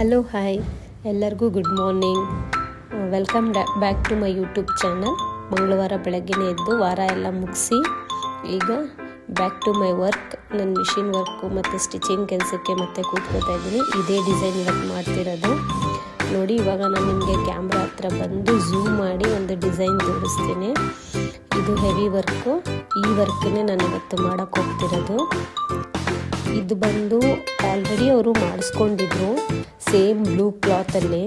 Hello hi ಎಲ್ಲರಿಗೂ good morning welcome back to my YouTube channel ಮಂಗಳವಾರ ಬೆಳಗ್ಗೆನೇ ಎದ್ದು ವಾರ ಎಲ್ಲ ಮುಗಿಸಿ, ಈಗ ಬ್ಯಾಕ್ ಟು ಮೈ ವರ್ಕ್ ನನ್ನ ಮಿಷಿನ್ ವರ್ಕು ಮತ್ತು ಸ್ಟಿಚಿಂಗ್ ಕೆಲಸಕ್ಕೆ ಮತ್ತೆ ಕೂತ್ಕೋತಾ ಇದ್ದೀನಿ. ಇದೇ ಡಿಸೈನ್ ವರ್ಕ್ ಮಾಡ್ತಿರೋದು. ನೋಡಿ, ಇವಾಗ ನಾನು ನಿಮಗೆ ಕ್ಯಾಮ್ರಾ ಹತ್ರ ಬಂದು ಝೂಮ್ ಮಾಡಿ ಒಂದು ಡಿಸೈನ್ ತೋರಿಸ್ತೀನಿ. ಇದು ಹೆವಿ ವರ್ಕು ಈ ವರ್ಕನ್ನೇ ನಾನು ಇವತ್ತು ಮಾಡೋಕ್ಕೆ ಹೋಗ್ತಿರೋದು. ಇದು ಬಂದು ಆಲ್ರೆಡಿ ಅವರು ಮಾಡಿಸ್ಕೊಂಡಿದ್ರು ಸೇಮ್ ಬ್ಲೂ ಕ್ಲಾತಲ್ಲಿ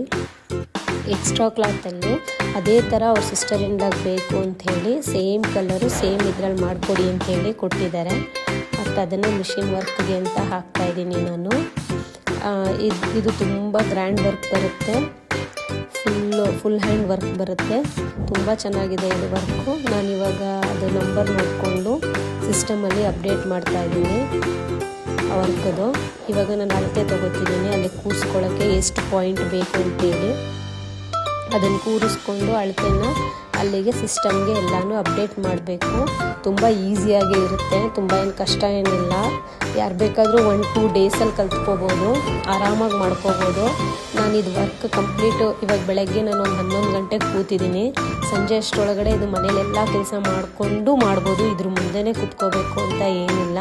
ಎಕ್ಸ್ಟ್ರಾ ಕ್ಲಾತಲ್ಲಿ ಅದೇ ಥರ ಅವ್ರ ಸಿಸ್ಟರಿಂದಾಗಿ ಬೇಕು ಅಂಥೇಳಿ ಸೇಮ್ ಕಲರು ಸೇಮ್ ಇದ್ರಲ್ಲಿ ಮಾಡಿಕೊಡಿ ಅಂಥೇಳಿ ಕೊಟ್ಟಿದ್ದಾರೆ. ಮತ್ತು ಅದನ್ನು ಮಿಷಿನ್ ವರ್ಕ್ಗೆ ಅಂತ ಹಾಕ್ತಾ ಇದ್ದೀನಿ ನಾನು. ಇದು ಇದು ತುಂಬ ಗ್ರ್ಯಾಂಡ್ ವರ್ಕ್ ಬರುತ್ತೆ. ಫುಲ್ಲು ಫುಲ್ ಹ್ಯಾಂಡ್ ವರ್ಕ್ ಬರುತ್ತೆ. ತುಂಬ ಚೆನ್ನಾಗಿದೆ ಇದು ವರ್ಕು ನಾನಿವಾಗ ಅದು ನಂಬರ್ ನೋಡಿಕೊಂಡು ಸಿಸ್ಟಮಲ್ಲಿ ಅಪ್ಡೇಟ್ ಮಾಡ್ತಾ ಇದ್ದೀನಿ. ವರ್ಕದು ಇವಾಗ ನಾನು ಅಳತೆ ತೊಗೋತಿದ್ದೀನಿ ಅಲ್ಲಿ ಕೂರಿಸ್ಕೊಳ್ಳೋಕ್ಕೆ ಎಷ್ಟು ಪಾಯಿಂಟ್ ಬೇಕು ಅಂತೇಳಿ. ಅದನ್ನು ಕೂರಿಸ್ಕೊಂಡು ಅಳತೆನ ಅಲ್ಲಿಗೆ ಸಿಸ್ಟಮ್ಗೆ ಎಲ್ಲನೂ ಅಪ್ಡೇಟ್ ಮಾಡಬೇಕು. ತುಂಬ ಈಸಿಯಾಗಿ ಇರುತ್ತೆ, ತುಂಬ ಏನು ಕಷ್ಟ ಏನಿಲ್ಲ. ಯಾರು ಬೇಕಾದರೂ ಒನ್ ಟೂ ಡೇಸಲ್ಲಿ ಕಲ್ತ್ಕೋಬೋದು, ಆರಾಮಾಗಿ ಮಾಡ್ಕೋಬೋದು. ನಾನು ಇದು ವರ್ಕ್ ಕಂಪ್ಲೀಟು ಇವಾಗ ಬೆಳಗ್ಗೆ ನಾನು ಒಂದು ಹನ್ನೊಂದು ಗಂಟೆಗೆ ಕೂತಿದ್ದೀನಿ ಸಂಜೆ ಅಷ್ಟರೊಳಗಡೆ ಇದು ಮನೇಲೆಲ್ಲ ಕೆಲಸ ಮಾಡಿಕೊಂಡು ಮಾಡ್ಬೋದು, ಇದ್ರ ಮುಂದೆನೇ ಕೂತ್ಕೋಬೇಕು ಅಂತ ಏನಿಲ್ಲ.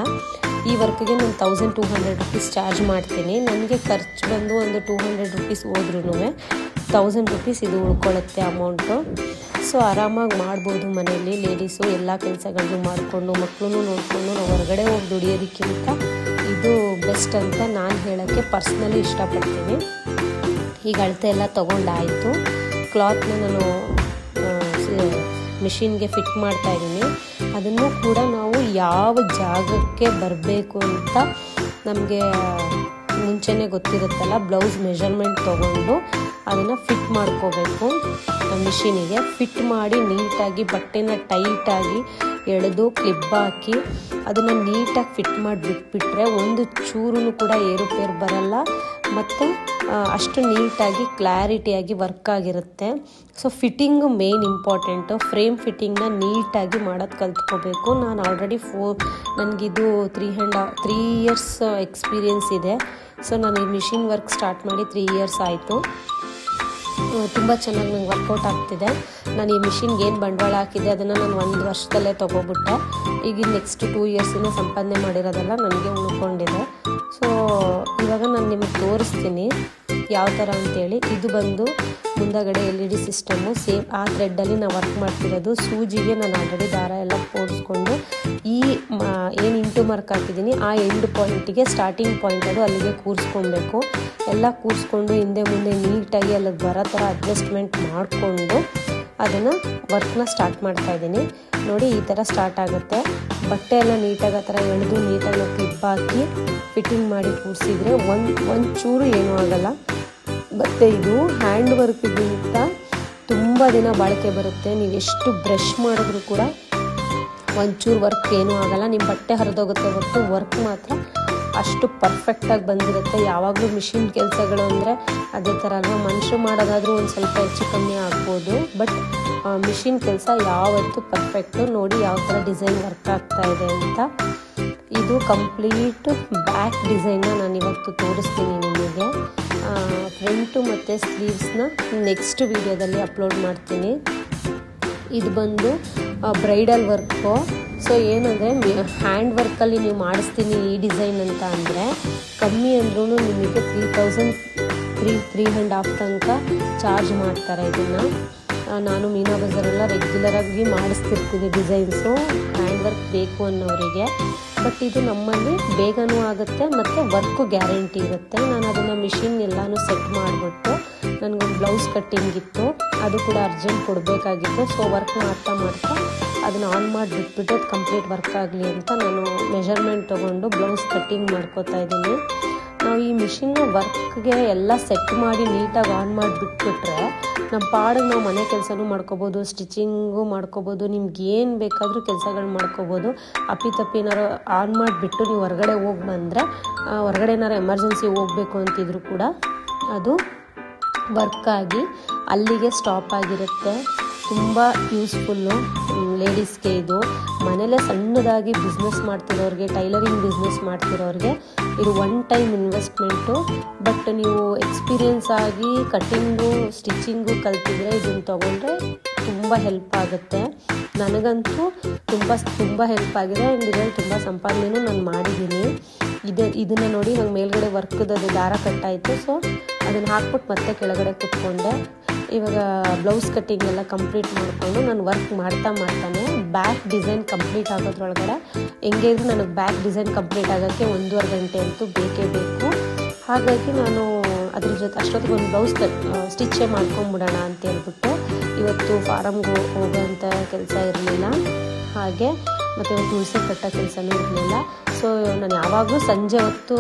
ಈ ವರ್ಕ್ಗೆ ನಾನು thousand two hundred rupees charge ಮಾಡ್ತೀನಿ. ನನಗೆ ಖರ್ಚು ಬಂದು ಒಂದು ಟೂ ಹಂಡ್ರೆಡ್ ರುಪೀಸ್ ಹೋದ್ರೂ ತೌಸಂಡ್ ರುಪೀಸ್ ಇದು ಉಳ್ಕೊಳ್ಳುತ್ತೆ ಅಮೌಂಟು ಸೊ ಆರಾಮಾಗಿ ಮಾಡ್ಬೋದು ಮನೆಯಲ್ಲಿ. ಲೇಡೀಸು ಎಲ್ಲ ಕೆಲಸಗಳನ್ನು ಮಾಡಿಕೊಂಡು ಮಕ್ಕಳನ್ನು ನೋಡಿಕೊಂಡು ನಾವು ಹೊರಗಡೆ ಹೋಗಿ ದುಡಿಯೋದಕ್ಕಿಂತ ಇದು ಬೆಸ್ಟ್ ಅಂತ ನಾನು ಹೇಳೋಕ್ಕೆ ಪರ್ಸ್ನಲಿ ಇಷ್ಟಪಡ್ತೀನಿ. ಈಗ ಅಳತೆ ಎಲ್ಲ ತೊಗೊಂಡಾಯಿತು. ಕ್ಲಾತ್ನ ನಾನು ಮಿಷಿನ್ಗೆ ಫಿಟ್ ಮಾಡ್ತಾ ಇದ್ದೀನಿ. ಅದನ್ನು ಕೂಡ ನಾವು ಯಾವ ಜಾಗಕ್ಕೆ ಬರಬೇಕು ಅಂತ ನಮಗೆ ಮುಂಚೆನೇ ಗೊತ್ತಿರುತ್ತಲ್ಲ, ಬ್ಲೌಸ್ ಮೆಷರ್ಮೆಂಟ್ ತೊಗೊಂಡು ಅದನ್ನು ಫಿಟ್ ಮಾಡ್ಕೋಬೇಕು. ಮಿಷಿನಿಗೆ ಫಿಟ್ ಮಾಡಿ ನೀಟಾಗಿ ಬಟ್ಟೆನ ಟೈಟಾಗಿ ಎಳೆದು ಕ್ಲಿಪ್ ಹಾಕಿ ಅದನ್ನು ನೀಟಾಗಿ ಫಿಟ್ ಮಾಡಿ ಬಿಟ್ಬಿಟ್ರೆ ಒಂದು ಚೂರು ಕೂಡ ಏರುಪೇರು ಬರಲ್ಲ ಮತ್ತು ಅಷ್ಟು ನೀಟಾಗಿ ಕ್ಲಾರಿಟಿಯಾಗಿ ವರ್ಕ್ ಆಗಿರುತ್ತೆ. So fitting main important frame ಫಿಟ್ಟಿಂಗ್ನ ನೀಟಾಗಿ ಮಾಡೋದು ಕಲ್ತ್ಕೋಬೇಕು. ನಾನು ಆಲ್ರೆಡಿ ಫೋ ನನಗಿದು three hand three years experience ಇದೆ. ಸೊ ನಾನು ಈ ಮಿಷಿನ್ ವರ್ಕ್ ಸ್ಟಾರ್ಟ್ ಮಾಡಿ ತ್ರೀ ಇಯರ್ಸ್ ಆಯಿತು. ತುಂಬ ಚೆನ್ನಾಗಿ ನಂಗೆ ವರ್ಕೌಟ್ ಆಗ್ತಿದೆ. ನಾನು ಈ ಮಿಷಿನ್ಗೆ ಏನು ಬಂಡವಾಳ ಹಾಕಿದೆ ಅದನ್ನು ನಾನು ಒಂದು ವರ್ಷದಲ್ಲೇ ತೊಗೊಬಿಟ್ಟೆ. ಈಗ ನೆಕ್ಸ್ಟ್ ಟೂ ಇಯರ್ಸಿಂದ ಸಂಪಾದನೆ ಮಾಡಿರೋದೆಲ್ಲ ನನಗೆ ಉಳ್ಕೊಂಡಿದೆ. ಸೊ ಇವಾಗ ನಾನು ನಿಮಗೆ ತೋರಿಸ್ತೀನಿ. ಯಾವ ಥರ ಅಂತೇಳಿ ಇದು ಬಂದು ಮುಂದಗಡೆ L E D system same ಆ ಥ್ರೆಡ್ಡಲ್ಲಿ ನಾವು ವರ್ಕ್ ಮಾಡ್ತಿರೋದು. ಸೂಜಿಗೆ ನಾನು ಆಲ್ರೆಡಿ ದಾರ ಎಲ್ಲ ಕೂರಿಸ್ಕೊಂಡು ಈ ಏನು ಇಂಟು ಮಾರ್ಕ್ ಹಾಕಿದ್ದೀನಿ, ಆ ಎಂಡ್ ಪಾಯಿಂಟಿಗೆ ಸ್ಟಾರ್ಟಿಂಗ್ ಪಾಯಿಂಟ್ ಅದು ಅಲ್ಲಿಗೆ ಕೂರಿಸ್ಕೊಳ್ಬೇಕು ಎಲ್ಲ ಕೂರಿಸ್ಕೊಂಡು ಹಿಂದೆ ಮುಂದೆ ನೀಟಾಗಿ ಅಲ್ಲಿಗೆ ಬರೋ ಥರ ಅಡ್ಜಸ್ಟ್ಮೆಂಟ್ ಮಾಡಿಕೊಂಡು ಅದನ್ನು ವರ್ಕ್ನ ಸ್ಟಾರ್ಟ್ ಮಾಡ್ತಾ ಇದ್ದೀನಿ. ನೋಡಿ ಈ ಥರ ಸ್ಟಾರ್ಟ್ ಆಗುತ್ತೆ. ಬಟ್ಟೆ ಎಲ್ಲ ನೀಟಾಗಿ ಆ ಥರ ಎಳೆದು ನೀಟಾಗಿ ಕ್ಲಿಪ್ ಹಾಕಿ ಫಿಟ್ಟಿಂಗ್ ಮಾಡಿ ಕೂರಿಸಿದ್ರೆ ಒಂದು, ಒಂಚೂರು ಚೂರು ಏನೂ ಆಗಲ್ಲ. ಮತ್ತು ಇದು ಹ್ಯಾಂಡ್ ವರ್ಕ್ಗಿಂತ ತುಂಬ ದಿನ ಬಾಳಿಕೆ ಬರುತ್ತೆ. ನೀವು ಎಷ್ಟು ಬ್ರಷ್ ಮಾಡಿದ್ರೂ ಕೂಡ ಒಂಚೂರು ವರ್ಕ್ ಏನೂ ಆಗಲ್ಲ. ನಿಮ್ಮ ಬಟ್ಟೆ ಹರಿದೋಗುತ್ತೆ ಹೊರತು ವರ್ಕ್ ಮಾತ್ರ ಅಷ್ಟು ಪರ್ಫೆಕ್ಟಾಗಿ ಬಂದಿರುತ್ತೆ. ಯಾವಾಗಲೂ ಮಿಷಿನ್ ಕೆಲಸಗಳು ಅಂದರೆ ಅದೇ ಥರ ಅಲ್ವಾ? ಮನುಷ್ಯರು ಮಾಡೋದಾದರೂ ಒಂದು ಸ್ವಲ್ಪ ಹೆಚ್ಚು ಕಮ್ಮಿ ಆಗ್ಬೋದು. ಬಟ್ ಮಿಷಿನ್ ಕೆಲಸ ಯಾವತ್ತೂ ಪರ್ಫೆಕ್ಟು ನೋಡಿ ಯಾವ ಥರ ಡಿಸೈನ್ ವರ್ಕ್ ಆಗ್ತಾ ಇದೆ ಅಂತ. ಇದು ಕಂಪ್ಲೀಟ್ ಬ್ಯಾಕ್ ಡಿಸೈನ್ನ ನಾನು ಇವತ್ತು ತೋರಿಸ್ತೀನಿ ನಿಮಗೆ. ಫ್ರಂಟು ಮತ್ತು ಸ್ಲೀವ್ಸ್ನ ನೆಕ್ಸ್ಟ್ ವೀಡಿಯೋದಲ್ಲಿ ಅಪ್ಲೋಡ್ ಮಾಡ್ತೀನಿ. ಇದು ಬಂದು ಬ್ರೈಡಲ್ ವರ್ಕು ಸೊ ಏನಂದರೆ ಹ್ಯಾಂಡ್ ವರ್ಕಲ್ಲಿ ನೀವು ಮಾಡಿಸ್ತೀನಿ ಈ ಡಿಸೈನ್ ಅಂತ ಅಂದರೆ, ಕಮ್ಮಿ ಅಂದ್ರೂ ನಿಮಗೆ three thousand three three and half ತನಕ ಚಾರ್ಜ್ ಮಾಡ್ತಾರೆ ಇದನ್ನು. ನಾನು ಮೀನಾ ಬಜಾರೆಲ್ಲ ರೆಗ್ಯುಲರಾಗಿ ಮಾಡಿಸ್ತಿರ್ತೀನಿ ಡಿಸೈನ್ಸು ಹ್ಯಾಂಡ್ ವರ್ಕ್ ಬೇಕು ಅನ್ನೋರಿಗೆ. ಬಟ್ ಇದು ನಮ್ಮಲ್ಲಿ ಬೇಗನೂ ಆಗುತ್ತೆ ಮತ್ತು ವರ್ಕು ಗ್ಯಾರಂಟಿ ಇರುತ್ತೆ. ನಾನು ಅದನ್ನು ಮಿಷಿನ್ ಎಲ್ಲನೂ ಸೆಟ್ ಮಾಡಿಬಿಟ್ಟು ನನಗೊಂದು ಬ್ಲೌಸ್ ಕಟ್ಟಿಂಗ್ ಇತ್ತು. ಅದು ಕೂಡ ಅರ್ಜೆಂಟ್ ಕೊಡಬೇಕಾಗಿತ್ತು. ಸೊ ವರ್ಕ್ ಮಾಡ್ತಾ ಮಾಡ್ತಾ ಅದನ್ನು ಆನ್ ಮಾಡಿ ಬಿಟ್ಬಿಟ್ಟು ಅದು ಕಂಪ್ಲೀಟ್ ವರ್ಕ್ ಆಗಲಿ ಅಂತ ನಾನು ಮೆಷರ್ಮೆಂಟ್ ತೊಗೊಂಡು ಬ್ಲೌಸ್ ಕಟ್ಟಿಂಗ್ ಮಾಡ್ಕೋತಾ ಇದ್ದೀನಿ. ನಾವು ಈ ಮಿಷಿನ್ನ ವರ್ಕ್ಗೆ ಎಲ್ಲ ಸೆಟ್ ಮಾಡಿ ನೀಟಾಗಿ ಆನ್ ಮಾಡಿ ಬಿಟ್ಬಿಟ್ರೆ ನಮ್ಮ ಪಾಡಿಗೆ ನಾವು ಮನೆ ಕೆಲಸನೂ ಮಾಡ್ಕೋಬೋದು ಸ್ಟಿಚಿಂಗು ಮಾಡ್ಕೋಬೋದು, ನಿಮ್ಗೆ ಏನು ಬೇಕಾದರೂ ಕೆಲಸಗಳು ಮಾಡ್ಕೋಬೋದು. ಅಪ್ಪಿತಪ್ಪಿನಾರು ಆನ್ ಮಾಡಿಬಿಟ್ಟು ನೀವು ಹೊರಗಡೆ ಹೋಗಿ ಬಂದರೆ ಹೊರಗಡೆ ಏನಾರು ಎಮರ್ಜೆನ್ಸಿ ಹೋಗಬೇಕು ಅಂತಿದ್ರು ಕೂಡ ಅದು ವರ್ಕ್ ಆಗಿ ಅಲ್ಲಿಗೆ ಸ್ಟಾಪ್ ಆಗಿರುತ್ತೆ. ತುಂಬ ಯೂಸ್ಫುಲ್ಲು ಲೇಡೀಸ್ಗೆ ಇದು. ಮನೇಲೇ ಸಣ್ಣದಾಗಿ ಬಿಸ್ನೆಸ್ ಮಾಡ್ತಿರೋರಿಗೆ ಟೈಲರಿಂಗ್ ಬಿಸ್ನೆಸ್ ಮಾಡ್ತಿರೋರಿಗೆ ಇದು ಒನ್ ಟೈಮ್ ಇನ್ವೆಸ್ಟ್ಮೆಂಟು ಬಟ್ ನೀವು ಎಕ್ಸ್ಪೀರಿಯನ್ಸ್ ಆಗಿ ಕಟ್ಟಿಂಗು ಸ್ಟಿಚಿಂಗು ಕಲ್ತಿದ್ರೆ ಇದನ್ನು ತೊಗೊಂಡ್ರೆ ತುಂಬ ಹೆಲ್ಪ್ ಆಗುತ್ತೆ. ನನಗಂತೂ ತುಂಬ ತುಂಬ ಹೆಲ್ಪ್ ಆಗಿದೆ. ಆ್ಯಂಡ್ ಇದರಲ್ಲಿ ತುಂಬ ಸಂಪಾದನೆಯೂ ನಾನು ಮಾಡಿದ್ದೀನಿ. ಇದು, ಇದನ್ನು ನೋಡಿ ನಂಗೆ ಮೇಲ್ಗಡೆ ವರ್ಕ್ದು ಅದು ದಾರ ಕಟ್ಟಾಯಿತು. ಸೊ ಅದನ್ನು ಹಾಕ್ಬಿಟ್ಟು ಮತ್ತೆ ಕೆಳಗಡೆ ಕುತ್ಕೊಂಡೆ. ಇವಾಗ ಬ್ಲೌಸ್ ಕಟ್ಟಿಂಗ್ ಎಲ್ಲ ಕಂಪ್ಲೀಟ್ ಮಾಡಿಕೊಂಡು ನಾನು ವರ್ಕ್ ಮಾಡ್ತಾ ಮಾಡ್ತಾನೆ. ಬ್ಯಾಕ್ ಡಿಸೈನ್ ಕಂಪ್ಲೀಟ್ ಆಗೋದ್ರೊಳಗಡೆ ಹೆಂಗೆ ಇದ್ರೂ ನನಗೆ ಬ್ಯಾಕ್ ಡಿಸೈನ್ ಕಂಪ್ಲೀಟ್ ಆಗೋಕ್ಕೆ ಒಂದೂವರೆ ಗಂಟೆ ಅಂತೂ ಬೇಕೇ ಬೇಕು. ಹಾಗಾಗಿ ನಾನು ಅದ್ರ ಜೊತೆ ಅಷ್ಟೊತ್ತಿಗೆ ಒಂದು ಬ್ಲೌಸ್ ಕಟ್ ಸ್ಟಿಚ್ಚೇ ಮಾಡ್ಕೊಂಬಿಡೋಣ ಅಂತ ಹೇಳ್ಬಿಟ್ಟು ಇವತ್ತು ಫಾರಮ್ಗೆ ಅಂತ ಕೆಲಸ ಇರಲಿಲ್ಲ. ಹಾಗೆ ಮತ್ತು ಒಂದು ತುಳಸಿ ಕಟ್ಟೋ ಕೆಲಸನೂ ಇರಲಿಲ್ಲ. ಸೊ ನಾನು ಯಾವಾಗಲೂ ಸಂಜೆ ಹೊತ್ತು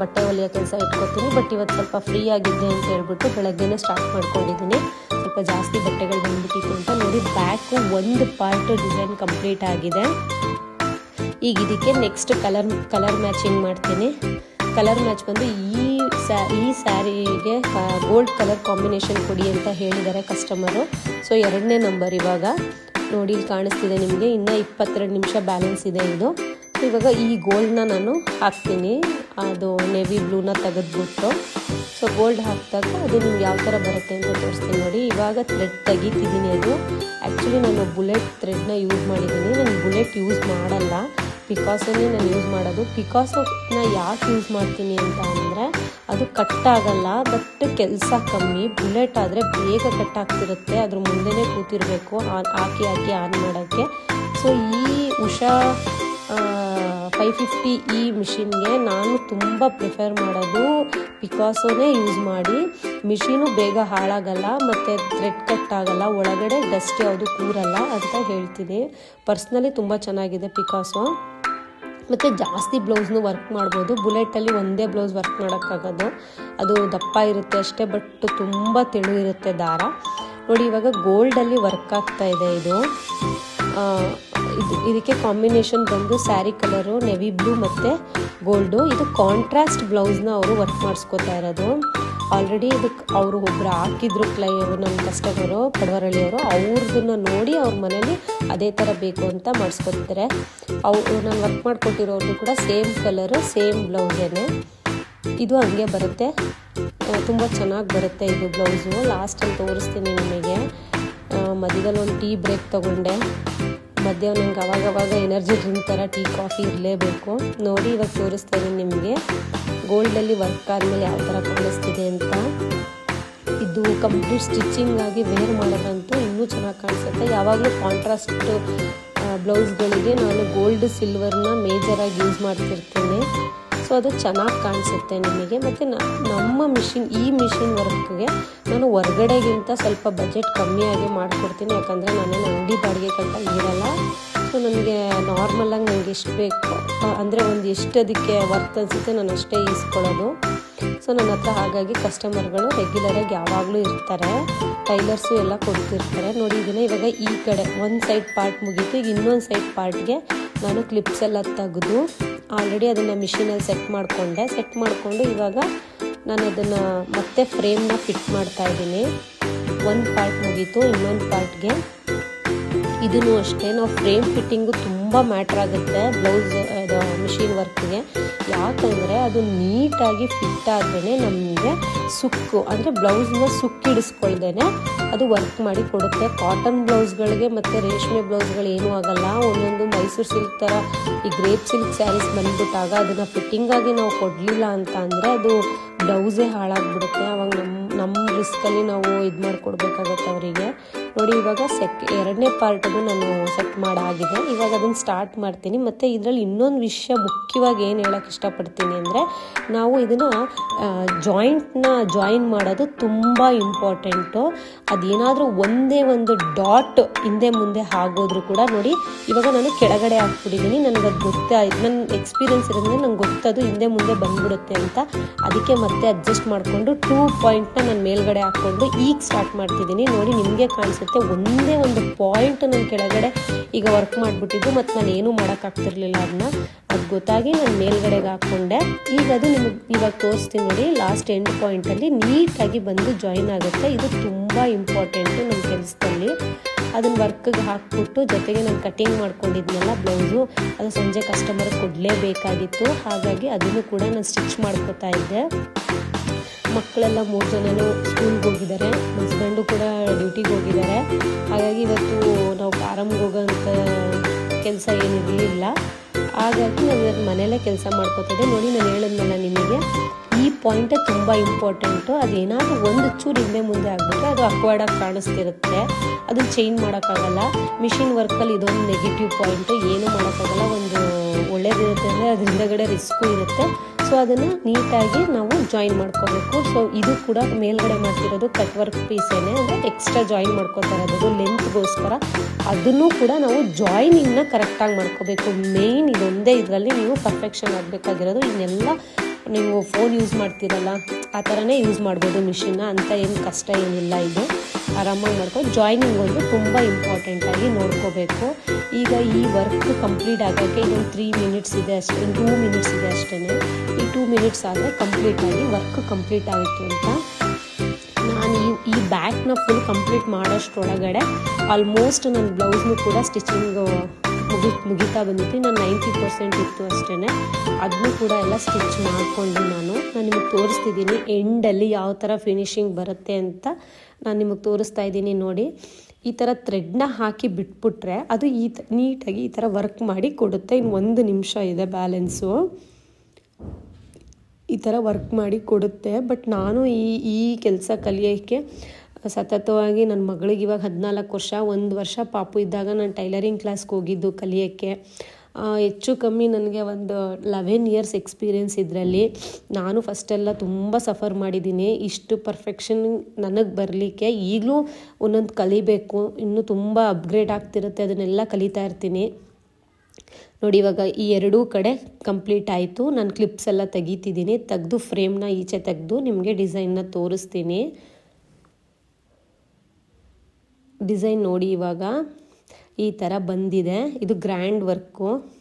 ಬಟ್ಟೆ ಹೊಲಿಯೋ ಕೆಲಸ ಇಟ್ಕೊತೀನಿ. ಬಟ್ ಇವತ್ತು ಸ್ವಲ್ಪ ಫ್ರೀ ಆಗಿದ್ದೆ ಅಂತ ಹೇಳ್ಬಿಟ್ಟು ಬೆಳಗ್ಗೆನೇ ಸ್ಟಾರ್ಟ್ ಮಾಡ್ಕೊಂಡಿದ್ದೀನಿ. ಸ್ವಲ್ಪ ಜಾಸ್ತಿ ಬಟ್ಟೆಗಳು ಬಂದ್ಬಿಟ್ಟಿತ್ತು ಅಂತ ನೋಡಿ ಬ್ಯಾಕು ಒಂದು ಪಾರ್ಟ್ ಡಿಸೈನ್ ಕಂಪ್ಲೀಟ್ ಆಗಿದೆ. ಈಗ ಇದಕ್ಕೆ ನೆಕ್ಸ್ಟ್ ಕಲರ್ ಕಲರ್ ಮ್ಯಾಚಿಂಗ್ ಮಾಡ್ತೀನಿ. ಕಲರ್ ಮ್ಯಾಚ್ ಬಂದು ಈ ಸ್ಯಾ ಈ ಸ್ಯಾರಿಗೆ ಗೋಲ್ಡ್ ಕಲರ್ ಕಾಂಬಿನೇಷನ್ ಕೊಡಿ ಅಂತ ಹೇಳಿದ್ದಾರೆ ಕಸ್ಟಮರು ಸೊ ಎರಡನೇ ನಂಬರ್ ಇವಾಗ. ನೋಡಿ ಇಲ್ಲಿ ಕಾಣಿಸ್ತಿದೆ ನಿಮಗೆ. ಇನ್ನೂ ಇಪ್ಪತ್ತೆರಡು ನಿಮಿಷ ಬ್ಯಾಲೆನ್ಸ್ ಇದೆ ಇದು. ಇವಾಗ ಈ ಗೋಲ್ಡ್ನ ನಾನು ಹಾಕ್ತೀನಿ. ಅದು ನೆವಿ ಬ್ಲೂನ ತೆಗೆದ್ಬಿಟ್ಟು. ಸೊ ಗೋಲ್ಡ್ ಹಾಕಿದಾಗ ಅದು ನಿಮ್ಗೆ ಯಾವ ಥರ ಬರುತ್ತೆ ಅಂತ ತೋರಿಸ್ತೀನಿ ನೋಡಿ. ಇವಾಗ ಥ್ರೆಡ್ ತೆಗಿತಿದ್ದೀನಿ ಅದು. ಆ್ಯಕ್ಚುಲಿ ನಾನು ಬುಲೆಟ್ ಥ್ರೆಡ್ನ ಯೂಸ್ ಮಾಡಿದ್ದೀನಿ. ನಾನು ಬುಲೆಟ್ ಯೂಸ್ ಮಾಡಲ್ಲ. ಪಿಕಾಸನ್ನೇ ನಾನು ಯೂಸ್ ಮಾಡೋದು. ಪಿಕಾಸೋನ ಯಾಕೆ ಯೂಸ್ ಮಾಡ್ತೀನಿ ಅಂತ ಅಂದರೆ ಅದು ಕಟ್ ಆಗಲ್ಲ ಬಟ್ ಕೆಲಸ ಕಮ್ಮಿ. ಬುಲೆಟ್ ಆದರೆ ಬೇಗ ಕಟ್ ಆಗ್ತಿರುತ್ತೆ ಅದ್ರ ಮುಂದೆನೇ ಕೂತಿರಬೇಕು. ಆನ್, ಹಾಕಿ ಹಾಕಿ, ಆನ್ ಮಾಡೋಕ್ಕೆ. ಸೊ ಈ ಉಷಾ ಫೈವ್ ಫಿಫ್ಟಿ ಈ ಮಿಷಿನ್ಗೆ ನಾನು ತುಂಬ ಪ್ರಿಫರ್ ಮಾಡೋದು ಪಿಕಾಸೋನೇ ಯೂಸ್ ಮಾಡಿ. ಮಿಷಿನು ಬೇಗ ಹಾಳಾಗಲ್ಲ, ಮತ್ತು ಥ್ರೆಡ್ ಕಟ್ ಆಗಲ್ಲ, ಒಳಗಡೆ ಡಸ್ಟ್ ಯಾವುದು ಕೂರಲ್ಲ ಅಂತ ಹೇಳ್ತೀನಿ ಪರ್ಸ್ನಲಿ ತುಂಬ ಚೆನ್ನಾಗಿದೆ ಪಿಕಾಸೋ. ಮತ್ತು ಜಾಸ್ತಿ ಬ್ಲೌಸ್ನು ವರ್ಕ್ ಮಾಡ್ಬೋದು. ಬುಲೆಟಲ್ಲಿ ಒಂದೇ ಬ್ಲೌಸ್ ವರ್ಕ್ ಮಾಡೋಕ್ಕಾಗೋದು. ಅದು ದಪ್ಪ ಇರುತ್ತೆ ಅಷ್ಟೇ ಬಟ್ ತುಂಬ ತೆಳು ಇರುತ್ತೆ ದಾರ. ನೋಡಿ, ಇವಾಗ ಗೋಲ್ಡಲ್ಲಿ ವರ್ಕ್ ಆಗ್ತಾ ಇದೆ ಇದು. ಇದು, ಇದಕ್ಕೆ ಕಾಂಬಿನೇಷನ್ ಬಂದು ಸ್ಯಾರಿ ಕಲರು ನೆವಿ ಬ್ಲೂ ಮತ್ತು ಗೋಲ್ಡು ಇದು ಕಾಂಟ್ರಾಸ್ಟ್ ಬ್ಲೌಸ್ನ ಅವರು ವರ್ಕ್ ಮಾಡಿಸ್ಕೋತಾ ಇರೋದು. ಆಲ್ರೆಡಿ ಅದಕ್ಕೆ ಅವರು ಒಬ್ಬರು ಹಾಕಿದ್ರು ಕ್ಲೈಯರು ನಮ್ಮ ಕಸ್ಟಮರು ಪಡವರಳ್ಳಿಯವರು ಅವ್ರದನ್ನ ನೋಡಿ ಅವ್ರ ಮನೇಲಿ ಅದೇ ಥರ ಬೇಕು ಅಂತ ಮಾಡಿಸ್ಕೊತಾರೆ ಅವರು ನಾನು ವರ್ಕ್ ಮಾಡಿಕೊಟ್ಟಿರೋರು ಕೂಡ ಸೇಮ್ ಕಲರು ಸೇಮ್ ಬ್ಲೌಸೇನೆ ಇದು ಹಂಗೆ ಬರುತ್ತೆ. ತುಂಬ ಚೆನ್ನಾಗಿ ಬರುತ್ತೆ ಇದು ಬ್ಲೌಸು ಲಾಸ್ಟಲ್ಲಿ ತೋರಿಸ್ತೀನಿ ನಿಮಗೆ. ಮಧ್ಯದಲ್ಲಿ ಒಂದು ಟೀ ಬ್ರೇಕ್ ತೊಗೊಂಡೆ. ಮಧ್ಯ ನಂಗೆ ಅವಾಗವಾಗ ಎನರ್ಜಿ ಡ್ರಿಂಕ್ ಥರ ಟೀ, ಕಾಫಿ ಇರಲೇಬೇಕು. ನೋಡಿ ಇವಾಗ ತೋರಿಸ್ತಾ ಇದ್ದೀನಿ ನಿಮಗೆ. ಗೋಲ್ಡಲ್ಲಿ ವರ್ಕ್ ಆದಮೇಲೆ ಯಾವ ಥರ ಕಾಣಿಸ್ತಿದೆ ಅಂತ. ಇದು ಕಂಪ್ಲೀಟ್ ಸ್ಟಿಚಿಂಗ್ ಆಗಿ ವೇರ್ ಮಾಡೋದಂತೂ ಇನ್ನೂ ಚೆನ್ನಾಗಿ ಕಾಣಿಸುತ್ತೆ. ಯಾವಾಗಲೂ ಕಾಂಟ್ರಾಸ್ಟ್ ಬ್ಲೌಸ್ಗಳಿಗೆ ನಾನು ಗೋಲ್ಡ್ ಸಿಲ್ವರ್ನ ಮೇಜರಾಗಿ ಯೂಸ್ ಮಾಡ್ತಿರ್ತೀನಿ. ಸೊ ಅದು ಚೆನ್ನಾಗಿ ಕಾಣಿಸುತ್ತೆ ನಿಮಗೆ. ಮತ್ತು ನಮ್ಮ ಮಿಷಿನ್, ಈ ಮಿಷಿನ್ ವರ್ಕ್ಗೆ ನಾನು ಹೊರ್ಗಡೆಗಿಂತ ಸ್ವಲ್ಪ ಬಜೆಟ್ ಕಮ್ಮಿಯಾಗಿ ಮಾಡಿಕೊಡ್ತೀನಿ. ಯಾಕಂದರೆ ನಾನೇನು ಅಂಗಡಿ ಬಾಡಿಗೆ ಇರಲ್ಲ. ಸೊ ನನಗೆ ನಾರ್ಮಲಾಗಿ ನನಗೆ ಎಷ್ಟು ಬೇಕು ಅಂದರೆ ಒಂದು ಎಷ್ಟು ಅದಕ್ಕೆ ವರ್ತ್ ಅನಿಸುತ್ತೆ ನಾನು ಅಷ್ಟೇ ಈಸ್ಕೊಳ್ಳೋದು. ಸೊ ನನ್ನ ಹತ್ರ ಹಾಗಾಗಿ ಕಸ್ಟಮರ್ಗಳು ರೆಗ್ಯುಲರಾಗಿ ಯಾವಾಗಲೂ ಇರ್ತಾರೆ. ಟೈಲರ್ಸು ಎಲ್ಲ ಕೊಡ್ತಿರ್ತಾರೆ. ನೋಡಿ, ಇದನ್ನ ಇವಾಗ ಈ ಕಡೆ, ಒಂದು ಸೈಡ್ ಪಾರ್ಟ್ ಮುಗೀತು. ಈಗ ಇನ್ನೊಂದು ಸೈಡ್ ಪಾರ್ಟ್ಗೆ ನಾನು ಕ್ಲಿಪ್ಸ್ ಎಲ್ಲ ತೆಗೆದು ಆಲ್ರೆಡಿ ಅದನ್ನು ಮಿಷಿನಲ್ಲಿ ಸೆಟ್ ಮಾಡಿಕೊಂಡೆ. ಸೆಟ್ ಮಾಡಿಕೊಂಡು ಇವಾಗ ನಾನು ಅದನ್ನು ಮತ್ತೆ ಫ್ರೇಮ್ನ ಫಿಟ್ ಮಾಡ್ತಾ ಇದ್ದೀನಿ. ಒಂದು ಪಾರ್ಟ್ ಮುಗೀತು, ಇನ್ನೊಂದು ಪಾರ್ಟ್ಗೆ. ಇದನ್ನು ಅಷ್ಟೇ, ನಾವು ಫ್ರೇಮ್ ಫಿಟ್ಟಿಂಗು ತುಂಬ ಮ್ಯಾಟ್ರ್ ಆಗುತ್ತೆ ಬ್ಲೌಸ್ ಮಿಷಿನ್ ವರ್ಕ್ಗೆ. ಯಾಕಂದರೆ ಅದು ನೀಟಾಗಿ ಫಿಟ್ ನಮಗೆ ಸುಕ್ಕು, ಅಂದರೆ ಬ್ಲೌಸ್ನ ಸುಕ್ಕಿಡಿಸ್ಕೊಳ್ದೇನೆ ಅದು ವರ್ಕ್ ಮಾಡಿ ಕೊಡುತ್ತೆ. ಕಾಟನ್ ಬ್ಲೌಸ್ಗಳಿಗೆ ಮತ್ತು ರೇಷ್ಮೆ ಬ್ಲೌಸ್ಗಳು ಏನೂ ಆಗಲ್ಲ. ಒಂದೊಂದು ಮೈಸೂರು ಸಿಲ್ಕ್ ಥರ ಈ ಗ್ರೇಪ್ ಸಿಲ್ಕ್ ಸ್ಯಾರೀಸ್ ಬಂದ್ಬಿಟ್ಟಾಗ ಅದನ್ನು ಫಿಟ್ಟಿಂಗಾಗಿ ನಾವು ಕೊಡಲಿಲ್ಲ ಅಂತ ಅಂದರೆ ಅದು ಬ್ಲೌಸೇ ಹಾಳಾಗ್ಬಿಡುತ್ತೆ. ಅವಾಗ ನಮ್ಮ ನಮ್ಮ ರಿಸ್ಕಲ್ಲಿ ನಾವು ಇದು ಮಾಡಿಕೊಡ್ಬೇಕಾಗತ್ತೆ ಅವರಿಗೆ. ನೋಡಿ, ಇವಾಗ ಸೆಕ್ ಎರಡನೇ ಪಾರ್ಟನ್ನು ನಾನು ಸೆಟ್ ಮಾಡಾಗಿದೆ. ಇವಾಗ ಅದನ್ನು ಸ್ಟಾರ್ಟ್ ಮಾಡ್ತೀನಿ. ಮತ್ತು ಇದರಲ್ಲಿ ಇನ್ನೊಂದು ವಿಷಯ ಮುಖ್ಯವಾಗಿ ಏನು ಹೇಳೋಕ್ಕೆ ಇಷ್ಟಪಡ್ತೀನಿ ಅಂದರೆ, ನಾವು ಇದನ್ನು ಜಾಯಿಂಟ್ನ ಜಾಯಿನ್ ಮಾಡೋದು ತುಂಬ ಇಂಪಾರ್ಟೆಂಟು ಅದೇನಾದರೂ ಒಂದೇ ಒಂದು ಡಾಟ್ ಹಿಂದೆ ಮುಂದೆ ಆಗೋದ್ರೂ ಕೂಡ ನೋಡಿ, ಇವಾಗ ನಾನು ಕೆಳಗಡೆ ಹಾಕ್ಬಿಟ್ಟಿದ್ದೀನಿ ನನಗೆ ಅದು ಗೊತ್ತಾಯ್ತು ನನ್ನ ಎಕ್ಸ್ಪೀರಿಯನ್ಸ್ ಇರೋದ್ರಿಂದ ನಂಗೆ ಗೊತ್ತದು ಹಿಂದೆ ಮುಂದೆ ಬಂದ್ಬಿಡುತ್ತೆ ಅಂತ. ಅದಕ್ಕೆ ಮತ್ತೆ ಅಡ್ಜಸ್ಟ್ ಮಾಡಿಕೊಂಡು ಟೂ ಪಾಯಿಂಟ್ನ ನಾನು ಮೇಲ್ಗಡೆ ಹಾಕ್ಕೊಂಡು ಈಗ ಸ್ಟಾರ್ಟ್ ಮಾಡ್ತಿದ್ದೀನಿ. ನೋಡಿ ನಿಮಗೆ ಕಾಣಿಸುತ್ತೆ. ಒಂದೇ ಒಂದು ಪಾಯಿಂಟ್ ನನ್ನ ಕೆಳಗಡೆ ಈಗ ವರ್ಕ್ ಮಾಡಿಬಿಟ್ಟಿದ್ದು ಮತ್ತು ನಾನು ಏನೂ ಮಾಡೋಕ್ಕಾಗ್ತಿರ್ಲಿಲ್ಲ ಅದನ್ನ ಅದು ಗೊತ್ತಾಗಿ ನಾನು ಮೇಲ್ಗಡೆಗೆ ಹಾಕ್ಕೊಂಡೆ. ಈಗ ಅದು ನಿಮಗೆ ಇವಾಗ ತೋರಿಸ್ತೀನಿ ನೋಡಿ ಲಾಸ್ಟ್ ಎಂಡ್ ಪಾಯಿಂಟಲ್ಲಿ ನೀಟಾಗಿ ಬಂದು ಜಾಯಿನ್ ಆಗುತ್ತೆ. ಇದು ತುಂಬ ಇಂಪಾರ್ಟೆಂಟು ನಮ್ಮ ಕೆಲಸದಲ್ಲಿ. ಅದನ್ನ ವರ್ಕ್ಗೆ ಹಾಕ್ಬಿಟ್ಟು ಜೊತೆಗೆ ನಾನು ಕಟಿಂಗ್ ಮಾಡ್ಕೊಂಡಿದ್ನಲ್ಲ ಬ್ಲೌಸು ಅದು ಸಂಜೆ ಕಸ್ಟಮರ್ ಕೊಡಲೇಬೇಕಾಗಿತ್ತು. ಹಾಗಾಗಿ ಅದನ್ನು ಕೂಡ ನಾನು ಸ್ಟಿಚ್ ಮಾಡ್ಕೋತಾ ಇದ್ದೆ. ಮಕ್ಕಳೆಲ್ಲ ಮೂರು ಜನನು ಸ್ಕೂಲ್ಗೆ ಹೋಗಿದ್ದಾರೆ ಹಸ್ಬೆಂಡು ಕೂಡ ಡ್ಯೂಟಿಗೆ ಹೋಗಿದ್ದಾರೆ. ಹಾಗಾಗಿ ಇವತ್ತು ನಾವು ಆರಾಮ್ಗೆ ಹೋಗೋಂಥ ಕೆಲಸ ಏನಿರಲಿಲ್ಲ ಹಾಗಾಗಿ ನಾನು ಇವತ್ತು ಮನೆಯಲ್ಲೇ ಕೆಲಸ ಮಾಡ್ಕೋತಿದ್ದೆ ನೋಡಿ ನಾನು ಹೇಳಿದ್ನಲ್ಲ ನಿಮಗೆ, ಈ ಪಾಯಿಂಟೇ ತುಂಬ ಇಂಪಾರ್ಟೆಂಟು ಅದೇನಾದರೂ ಒಂದು ಚೂರು ಹಿಂದೆ ಮುಂದೆ ಆಗಿಬಿಟ್ರೆ ಅದು ಅಕ್ವರ್ಡಾಗಿ ಕಾಣಿಸ್ತಿರುತ್ತೆ. ಅದನ್ನು ಚೇಂಜ್ ಮಾಡೋಕ್ಕಾಗಲ್ಲ. ಮಿಷಿನ್ ವರ್ಕಲ್ಲಿ ಇದೊಂದು ನೆಗೆಟಿವ್ ಪಾಯಿಂಟು ಏನೂ ಮಾಡೋಕ್ಕಾಗಲ್ಲ. ಒಂದು ಒಳ್ಳೇದಿರುತ್ತೆ ಅಂದರೆ ಅದ್ರ ಹಿಂದಗಡೆ ರಿಸ್ಕು ಇರುತ್ತೆ. ಸೊ ಅದನ್ನು ನೀಟಾಗಿ ನಾವು ಜಾಯಿನ್ ಮಾಡ್ಕೋಬೇಕು. ಸೊ ಇದು ಕೂಡ ಮೇಲ್ಗಡೆ ಮಾಡ್ತಿರೋದು ಕಟ್ ವರ್ಕ್ ಪೀಸೇನೆ ಅಂದರೆ ಎಕ್ಸ್ಟ್ರಾ ಜಾಯಿನ್ ಮಾಡ್ಕೋತಾ ಇರೋದು ಲೆಂತ್ಗೋಸ್ಕರ ಅದನ್ನು ಕೂಡ ನಾವು ಜಾಯಿನಿಂಗ್ನ ಕರೆಕ್ಟಾಗಿ ಮಾಡ್ಕೋಬೇಕು. ಮೇಯ್ನ್ ಇದೊಂದೇ ಇದರಲ್ಲಿ ನೀವು ಪರ್ಫೆಕ್ಷನ್ ಆಗಬೇಕಾಗಿರೋದು. ಇನ್ನೆಲ್ಲ ನೀವು ಫೋನ್ ಯೂಸ್ ಮಾಡ್ತೀರಲ್ಲ, ಆ ಥರನೇ ಯೂಸ್ ಮಾಡ್ಬೋದು ಮಿಷಿನ್ನ ಅಂತ ಏನು ಕಷ್ಟ ಏನಿಲ್ಲ ಇದು. ಆರಾಮಾಗಿ ಮಾಡ್ಕೊಂಡು ಜಾಯ್ನಿಂಗ್ ಒಂದು ತುಂಬ ಇಂಪಾರ್ಟೆಂಟಾಗಿ ನೋಡ್ಕೋಬೇಕು. ಈಗ ಈ ವರ್ಕ್ ಕಂಪ್ಲೀಟ್ ಆಗೋಕ್ಕೆ ಇನ್ನೊಂದು ತ್ರೀ ಮಿನಿಟ್ಸ್ ಇದೆ ಅಷ್ಟೇ ಟೂ ಮಿನಿಟ್ಸ್ ಇದೆ ಅಷ್ಟೇ ಈ ಟೂ ಮಿನಿಟ್ಸ್ ಆದರೆ ಕಂಪ್ಲೀಟಾಗಿ ವರ್ಕ್ ಕಂಪ್ಲೀಟ್ ಆಯಿತು ಅಂತ. ನಾನು ಈ ಈ ಬ್ಯಾಕ್ನ ಫುಲ್ ಕಂಪ್ಲೀಟ್ ಮಾಡೋಷ್ಟರೊಳಗಡೆ ಆಲ್ಮೋಸ್ಟ್ ನನ್ನ ಬ್ಲೌಸ್ನು ಕೂಡ ಸ್ಟಿಚಿಂಗ್ ಮುಗಿ ಮುಗಿತಾ ಬಂದಿತ್ತು. ಇನ್ನು ನೈಂಟಿ ಪರ್ಸೆಂಟ್ ಇತ್ತು ಅಷ್ಟೇ ಅದನ್ನು ಕೂಡ ಎಲ್ಲ ಸ್ಟಿಚ್ ಮಾಡಿಕೊಂಡು ನಾನು. ನಾನು ನಿಮಗೆ ತೋರಿಸ್ತಿದ್ದೀನಿ ಎಂಡಲ್ಲಿ ಯಾವ ಥರ ಫಿನಿಶಿಂಗ್ ಬರುತ್ತೆ ಅಂತ ನಾನು ನಿಮಗೆ ತೋರಿಸ್ತಾ ಇದ್ದೀನಿ ನೋಡಿ. ಈ ಥರ ಥ್ರೆಡ್ನ ಹಾಕಿ ಬಿಟ್ಬಿಟ್ರೆ ಅದು ಈ ನೀಟಾಗಿ ಈ ಥರ ವರ್ಕ್ ಮಾಡಿ ಕೊಡುತ್ತೆ. ಇನ್ನು ಒಂದು ನಿಮಿಷ ಇದೆ ಬ್ಯಾಲೆನ್ಸು ಈ ಥರ ವರ್ಕ್ ಮಾಡಿ ಕೊಡುತ್ತೆ. ಬಟ್ ನಾನು ಈ ಈ ಕೆಲಸ ಕಲಿಯೋಕ್ಕೆ ಸತತವಾಗಿ ನನ್ನ ಮಗಳಿಗೆ ಇವಾಗ ಹದಿನಾಲ್ಕು ವರ್ಷ, ಒಂದು ವರ್ಷ ಪಾಪು ಇದ್ದಾಗ ನಾನು ಟೈಲರಿಂಗ್ ಕ್ಲಾಸ್ಗೆ ಹೋಗಿದ್ದು ಕಲಿಯೋಕ್ಕೆ. ಹೆಚ್ಚು ಕಮ್ಮಿ ನನಗೆ ಒಂದು ಲೆವೆನ್ ಇಯರ್ಸ್ ಎಕ್ಸ್ಪೀರಿಯೆನ್ಸ್ ಇದರಲ್ಲಿ. ನಾನು ಫಸ್ಟೆಲ್ಲ ತುಂಬ ಸಫರ್ ಮಾಡಿದ್ದೀನಿ. ಇಷ್ಟು ಪರ್ಫೆಕ್ಷನ್ ನನಗೆ ಬರಲಿಕ್ಕೆ ಈಗಲೂ ಒಂದೊಂದು ಕಲಿಬೇಕು. ಇನ್ನೂ ತುಂಬ ಅಪ್ಗ್ರೇಡ್ ಆಗ್ತಿರುತ್ತೆ. ಅದನ್ನೆಲ್ಲ ಕಲಿತಾ ಇರ್ತೀನಿ. ನೋಡಿ, ಇವಾಗ ಈ ಎರಡೂ ಕಡೆ ಕಂಪ್ಲೀಟ್ ಆಯಿತು. ನಾನು ಕ್ಲಿಪ್ಸ್ ಎಲ್ಲ ತೆಗಿತಿದ್ದೀನಿ. ತೆಗೆದು ಫ್ರೇಮ್ನ ಈಚೆ ತೆಗೆದು ನಿಮಗೆ ಡಿಸೈನ್ನ ತೋರಿಸ್ತೀನಿ. ಡಿಸೈನ್ ನೋಡಿ ಇವಾಗ ಈ ಥರ ಬಂದಿದೆ. ಇದು ಗ್ರ್ಯಾಂಡ್ ವರ್ಕು.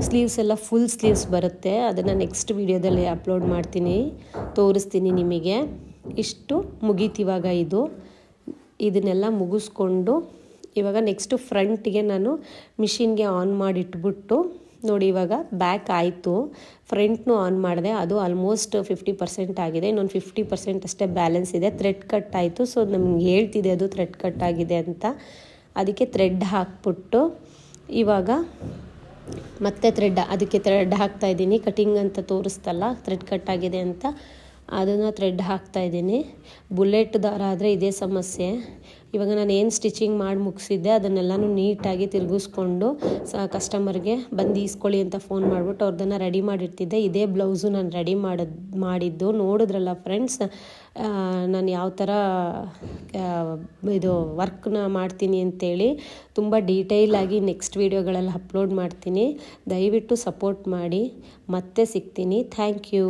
ಸ್ಲೀವ್ಸ್ ಎಲ್ಲ ಫುಲ್ ಸ್ಲೀವ್ಸ್ ಬರುತ್ತೆ. ಅದನ್ನು ನೆಕ್ಸ್ಟ್ ವೀಡಿಯೋದಲ್ಲಿ ಅಪ್ಲೋಡ್ ಮಾಡ್ತೀನಿ. ತೋರಿಸ್ತೀನಿ ನಿಮಗೆ. ಇಷ್ಟು ಮುಗೀತಿವಾಗ ಇದು. ಇದನ್ನೆಲ್ಲ ಮುಗಿಸ್ಕೊಂಡು ಇವಾಗ ನೆಕ್ಸ್ಟು ಫ್ರಂಟಿಗೆ ನಾನು ಮಿಷಿನ್ಗೆ ಆನ್ ಮಾಡಿಟ್ಬಿಟ್ಟು ನೋಡಿ ಇವಾಗ ಬ್ಯಾಕ್ ಆಯಿತು. ಫ್ರಂಟ್ನು ಆನ್ ಮಾಡಿದೆ. ಅದು ಆಲ್ಮೋಸ್ಟ್ ಫಿಫ್ಟಿ ಪರ್ಸೆಂಟ್ ಆಗಿದೆ. ಇನ್ನೊಂದು ಫಿಫ್ಟಿ ಪರ್ಸೆಂಟ್ ಅಷ್ಟೇ ಬ್ಯಾಲೆನ್ಸ್ ಇದೆ. ಥ್ರೆಡ್ ಕಟ್ ಆಯಿತು. ಸೊ ನಮ್ಗೆ ಹೇಳ್ತಿದೆ ಅದು ಥ್ರೆಡ್ ಕಟ್ ಆಗಿದೆ ಅಂತ. ಅದಕ್ಕೆ ಥ್ರೆಡ್ ಹಾಕ್ಬಿಟ್ಟು ಇವಾಗ ಮತ್ತೆ ಥ್ರೆಡ್ ಅದಕ್ಕೆ ಥ್ರೆಡ್ ಹಾಕ್ತಾ ಇದ್ದೀನಿ. ಕಟಿಂಗ್ ಅಂತ ತೋರಿಸ್ತಲ್ಲ ಥ್ರೆಡ್ ಕಟ್ ಆಗಿದೆ ಅಂತ. ಅದನ್ನು ಥ್ರೆಡ್ ಹಾಕ್ತಾ ಇದ್ದೀನಿ. ಬುಲೆಟ್ ದಾರ ಆದರೆ ಇದೇ ಸಮಸ್ಯೆ. ಇವಾಗ ನಾನು ಏನು ಸ್ಟಿಚಿಂಗ್ ಮಾಡಿ ಮುಗಿಸಿದ್ದೆ, ಅದನ್ನೆಲ್ಲನೂ ನೀಟಾಗಿ ತಿರುಗಿಸ್ಕೊಂಡು, ಸ ಕಸ್ಟಮರ್ಗೆ ಬಂದು ಈಸ್ಕೊಳ್ಳಿ ಅಂತ ಫೋನ್ ಮಾಡಿಬಿಟ್ಟು ಅವ್ರದನ್ನು ರೆಡಿ ಮಾಡಿರ್ತಿದ್ದೆ. ಇದೇ ಬ್ಲೌಸು ನಾನು ರೆಡಿ ಮಾಡೋದು, ಮಾಡಿದ್ದು. ನೋಡಿದ್ರಲ್ಲ ಫ್ರೆಂಡ್ಸ್ ನಾನು ಯಾವ ಥರ ಇದು ವರ್ಕ್ನ ಮಾಡ್ತೀನಿ ಅಂತೇಳಿ ತುಂಬ ಡೀಟೇಲಾಗಿ ನೆಕ್ಸ್ಟ್ ವೀಡಿಯೋಗಳಲ್ಲಿ ಅಪ್ಲೋಡ್ ಮಾಡ್ತೀನಿ. ದಯವಿಟ್ಟು ಸಪೋರ್ಟ್ ಮಾಡಿ, ಮತ್ತೆ ಸಿಗ್ತೀನಿ. Thank you